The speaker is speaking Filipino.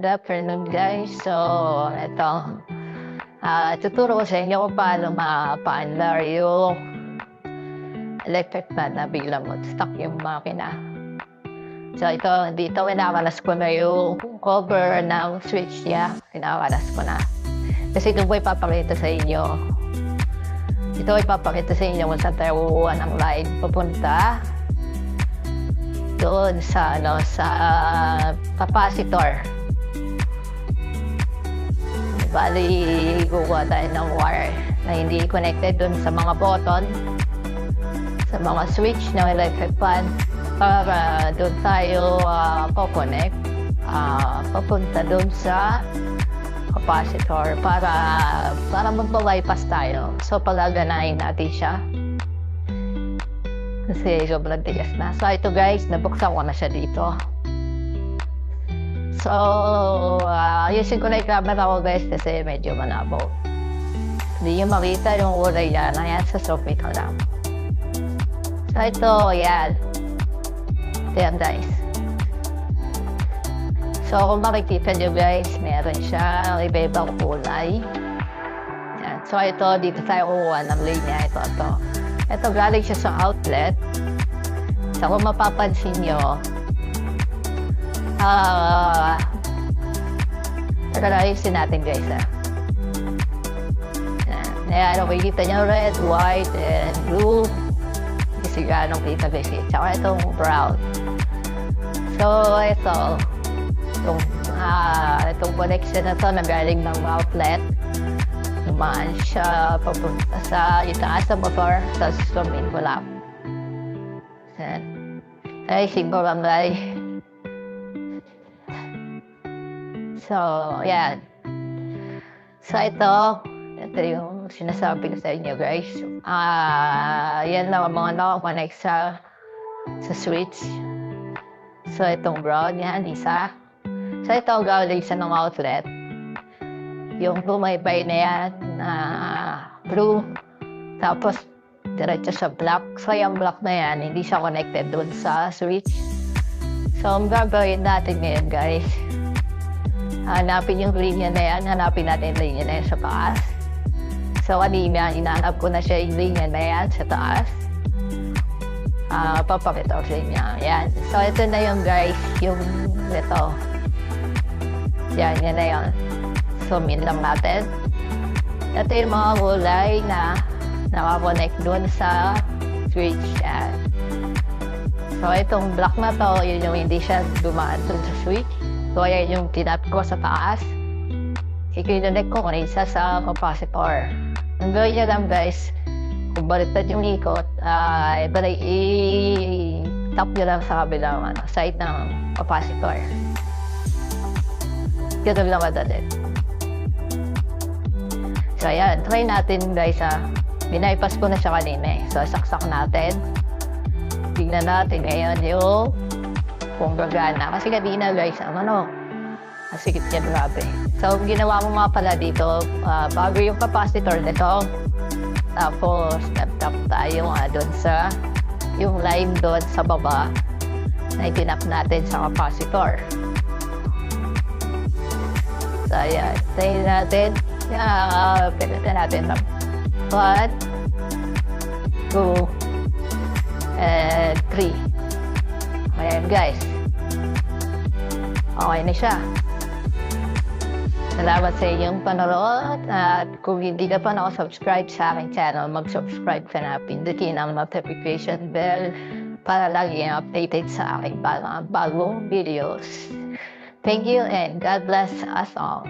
Good afternoon guys. So, ito. ah tuturo ko sa inyo kung paano ma-paandar yung electric fan na bigla mo stuck yung makina. So, ito, dito kinakalas ko na yung cover ng switch niya. Kinakalas ko na. Kasi ito po ipapakita sa inyo. Ito ipapakita sa inyo kung saan tayo kukuha ng line papunta doon sa ano sa capacitor. Bali, kukuha tayo ng wire na hindi connected doon sa mga button, sa mga switch ng electric fan para doon tayo uh, po-connect uh, papunta doon sa capacitor para para magpa-bypass tayo. So, palaganayin natin siya. Kasi sobrang tigas na. So, ito guys, nabuksan ko na siya dito. So, uh, ko na yung camera ko guys kasi medyo malabo. Hindi nyo makita yung kulay yan sa sofi ko lang. So, ito, yan. Ito guys. So, kung makikita nyo guys, meron siya iba-ibang kulay. Yan. So, ito, dito tayo kukuha ng linya. Ito, ito. Ito, galing siya sa outlet. So, kung mapapansin nyo, ah, uh, ayusin natin guys, ah. Yan. Ayan, makikita nyo red, white, and blue. Kasi ganong kita guys, eh. Tsaka itong brown. So, ito, itong, ah, itong connection na to na galing ng outlet dumaan siya papunta sa itaas ng motor sa sumin ko lang. Yan. Ay, siguro lang So, yan. So, ito, ito yung sinasabi ko sa inyo, guys. Ah, yan lang ang mga nakakonect sa sa switch. So, itong brown, yan, isa. So, ito galing sa ng outlet yung bumaybay na yan na blue. Tapos, diretso sa black. So, yung black na yan, hindi siya connected dun sa switch. So, ang gagawin natin ngayon, guys, hanapin yung linya na yan. Hanapin natin yung linya na yan sa taas. So, kanina, inahanap ko na siya yung linya na yan sa taas. Uh, papakita ko sa inyo. Yan. So, ito na yung guys, yung ito. Yan, yan na yan zoom-in lang natin. Ito yung mga kulay na nakakonect doon sa switch. Yan. So, itong black na to, yun yung hindi siya dumaan doon sa switch. So, yan yung tinap ko sa taas. Ikinonect ko kung isa sa capacitor. Ang gawin niya lang guys, kung baliktad yung ikot, uh, ito na i-tap nyo lang sa kabilang ano, side ng capacitor. Ganun lang madali. So, ayan. Try natin, guys, ha. Binaypas ko na siya kanina, eh. So, saksak natin. Tignan natin ngayon yung kung gagana. Kasi kanina, guys, ang ano, masikip niya, grabe. So, ginawa mo mga pala dito, uh, bago yung capacitor nito, tapos, tap-tap tayo nga doon sa, yung line doon sa baba, na itinap natin sa capacitor. So, ayan. Try natin. Uh, pinata natin. One, two, and three. Ayan guys. Okay na siya. Salamat sa inyong panonood at kung hindi ka pa nakasubscribe sa aking channel, mag-subscribe ka na. Pindutin ang notification bell para lagi updated sa aking bagong videos. Thank you and God bless us all.